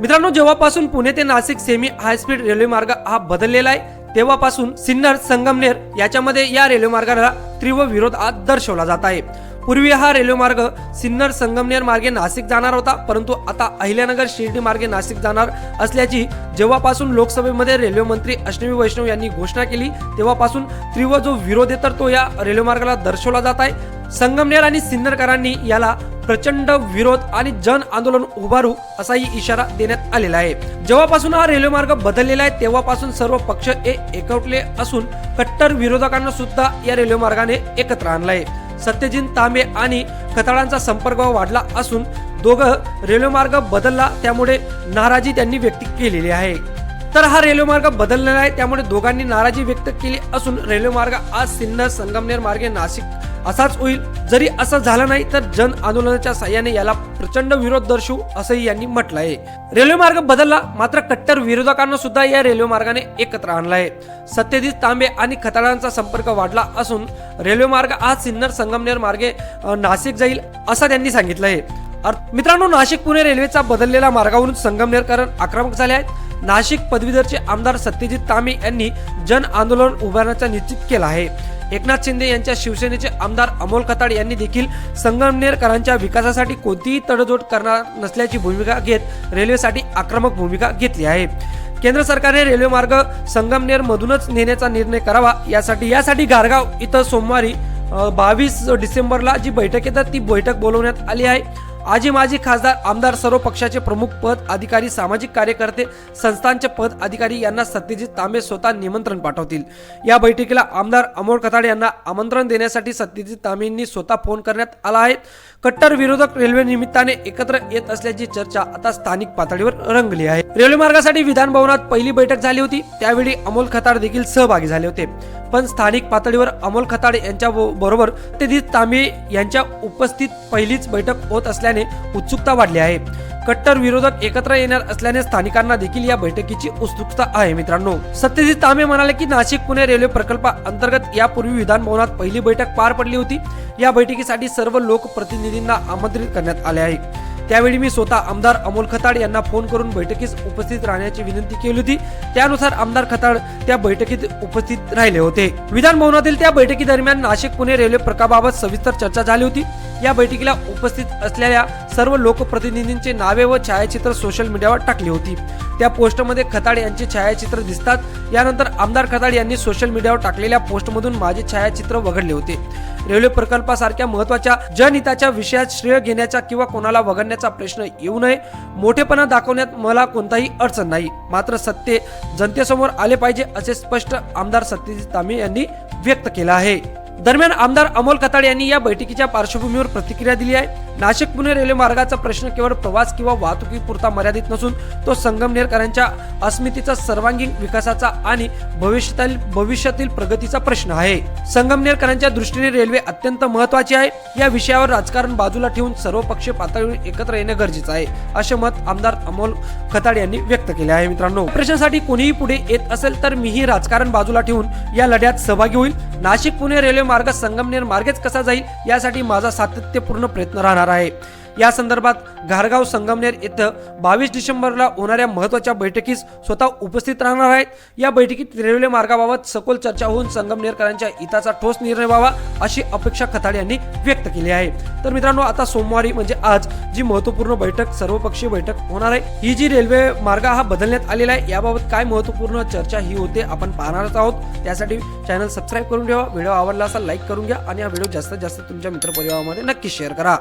मित्रांनो जेव्हापासून पुणे ते नाशिक सेमी हायस्पीड रेल्वे मार्ग हा बदललेला आहे तेव्हापासून सिन्नर संगमनेर याच्यामध्ये या रेल्वे मार्गाला तीव्र विरोध आज दर्शवला जात आहे. पूर्वी हा रेल्वे मार्ग सिन्नर संगमनेर मार्गे नाशिक जाणार होता परंतु आता अहिल्यानगर शिर्डी मार्गे नाशिक जाणार असल्याची जेव्हापासून लोकसभेमध्ये रेल्वे मंत्री अश्विनी वैष्णव यांनी घोषणा केली तेव्हापासून तीव्र जो विरोध आहे तर तो या रेल्वे मार्गाला दर्शवला जात आहे. संगमनेर आणि सिन्नरकरांनी याला प्रचंड विरोध आणि जन आंदोलन उभारू असाही इशारा देण्यात आलेला आहे. जेव्हापासून हा रेल्वे मार्ग बदललेला आहे तेव्हापासून सर्व पक्ष हे एकवटले असून कट्टर विरोधकांना सुद्धा या रेल्वे मार्गाने एकत्र आणलाय. सत्यजीन तांबे आणि खताळांचा संपर्क वाढला असून दोघं रेल्वे मार्ग बदलला त्यामुळे नाराजी त्यांनी व्यक्त केलेली आहे. तर हा रेल्वे मार्ग बदललेला आहे त्यामुळे दोघांनी नाराजी व्यक्त केली असून रेल्वे मार्ग आज सिन्नर संगमनेर मार्गे नाशिक असाच होईल. जरी असं झालं नाही तर जन आंदोलनाच्या साह्याने याला प्रचंड विरोध दर्शवू असंही यांनी म्हटलं आहे रेल्वे मार्ग बदलला मात्र कट्टर विरोधकांना सुद्धा या रेल्वे मार्गाने एकत्र आणलं आहे सत्यजित तांबे आणि खताळांचा संपर्क वाढला असून रेल्वे मार्ग आज सिन्नर संगमनेर मार्गे नाशिक जाईल असं त्यांनी सांगितलं आहे मित्रांनो नाशिक पुणे रेल्वेचा बदललेला मार्गावरून संगमनेरकरण आक्रमक झाले आहेत. नाशिक पदवीधरचे आमदार सत्यजित तांबे यांनी जन आंदोलन उभारण्याचा निश्चित केला आहे. एकनाथ शिंदे यांच्या शिवसेनेचे आमदार अमोल खताड यांनी देखील संगमनेरकरांच्या विकासासाठी कोणतीही तडजोड करणार नसल्याची भूमिका घेत रेल्वेसाठी आक्रमक भूमिका घेतली आहे. केंद्र सरकारने रेल्वे मार्ग संगमनेर मधूनच नेण्याचा निर्णय करावा यासाठी यासाठी गारगाव इथं सोमवारी बावीस डिसेंबरला जी बैठक येतात ती बैठक बोलवण्यात आली आहे. आजी माजी खासदार आमदार सर्व पक्षाचे प्रमुख पद अधिकारी सामाजिक कार्यकर्ते संस्थांचे पद अधिकारी यांना सत्यजित तांबे स्वतः निमंत्रण पाठवतील. या बैठकीला आमदार अमोल कथाड यांना आमंत्रण देण्यासाठी सत्यजित तांबेंनी स्वतः फोन करण्यात आला आहे. कट्टर विरोधक रेल्वे निमित्ताने एकत्र येत असल्याची चर्चा आता स्थानिक पातळीवर रंगली आहे. रेल्वे मार्गासाठी विधान भवनात पहिली बैठक झाली होती. त्यावेळी अमोल खताड देखील सहभागी झाले होते. पण स्थानिक पातळीवर अमोल खताड यांच्या बरोबर ते तांबे यांच्या उपस्थित पहिलीच बैठक होत असल्याने उत्सुकता वाढली आहे. कट्टर विरोधक एकत्र येणार असल्याने स्थानिकांना देखील या बैठकीची उत्सुकता आहे मित्रांनो. सत्यजित तांबे म्हणाले की नाशिक पुणे रेल्वे प्रकल्पा अंतर्गत यापूर्वी विधान भवनात पहिली बैठक पार पडली होती. या बैठकीसाठी सर्व लोकप्रतिनिधींना आमंत्रित करण्यात आले आहे. त्यावेळी मी स्वतः आमदार अमोल खताड यांना फोन करून बैठकीस उपस्थित राहण्याची विनंती केली होती. त्यानुसार आमदार खताड त्या बैठकीत उपस्थित राहिले होते. विधान भवनातील त्या बैठकीदरम्यान नाशिक पुणे रेल्वे प्रकल्पाबाबत सविस्तर चर्चा झाली होती. या बैठकीला उपस्थित असलेल्या सर्व लोकप्रतिनिधींचे नावे व छायाचित्र सोशल मीडियावर टाकली होती. त्या पोस्टमध्ये खताड यांचे छायाचित्र दिसतात. यानंतर आमदार खताड यांनी सोशल मीडियावर टाकलेल्या पोस्टमधून माझे छायाचित्र वगळले होते. रेल्वे प्रकल्पासारख्या महत्त्वाच्या जनहिताच्या विषयात श्रेय घेण्याचा किंवा कोणाला वगळण्याचा प्रश्न येऊ नये मोठेपणा दाखवण्यात मला कोणताही अडचण नाही. मात्र सत्य जनतेसमोर आले पाहिजे असे स्पष्ट आमदार सत्यजित तांबे यांनी व्यक्त केलं आहे. दरम्यान आमदार अमोल कताड यांनी या बैठकीच्या पार्श्वभूमीवर प्रतिक्रिया दिली आहे. नाशिक पुणे रेल्वे मार्गाचा प्रश्न केवळ प्रवास किंवा वाहतुकीपुरता मर्यादित नसून तो संगमनेरकरांच्या अस्मितेचा सर्वांगीण विकासाचा आणि भविष्यातील भविष्यातील प्रगतीचा प्रश्न आहे. संगमनेरकरांच्या दृष्टीने रेल्वे अत्यंत महत्वाची आहे. या विषयावर राजकारण बाजूला ठेवून सर्व पक्ष पातळीवर एकत्र येणं गरजेचं आहे असे मत आमदार अमोल खताड यांनी व्यक्त केले आहे. मित्रांनो प्रश्नासाठी कोणीही पुढे येत असेल तर मीही राजकारण बाजूला ठेवून या लढ्यात सहभागी होईल. नाशिक पुणे रेल्वे मार्ग संगमनेर मार्गेच कसा जाईल यासाठी माझा सातत्यपूर्ण प्रयत्न राहणार आहे. या संदर्भात घारगाव संगमनेर इथं बावीस डिसेंबरला होणाऱ्या महत्त्वाच्या बैठकीस स्वतः उपस्थित राहणार आहेत. या बैठकीत रेल्वे मार्गाबाबत सखोल चर्चा होऊन संगमनेरकरांच्या हिताचा ठोस निर्णय व्हावा अशी अपेक्षा खताड यांनी व्यक्त केली आहे. तर मित्रांनो आता सोमवारी म्हणजे आज जी महत्त्वपूर्ण बैठक सर्वपक्षीय बैठक होणार आहे ही जी रेल्वे मार्ग हा बदलण्यात आलेला आहे याबाबत काय महत्त्वपूर्ण चर्चा ही होते आपण पाहणारच आहोत. त्यासाठी चॅनल सबस्क्राईब करून ठेवा व्हिडिओ आवडला असा लाईक करून घ्या आणि हा व्हिडिओ जास्तीत जास्त तुमच्या मित्रपरिवारामध्ये नक्की शेअर करा.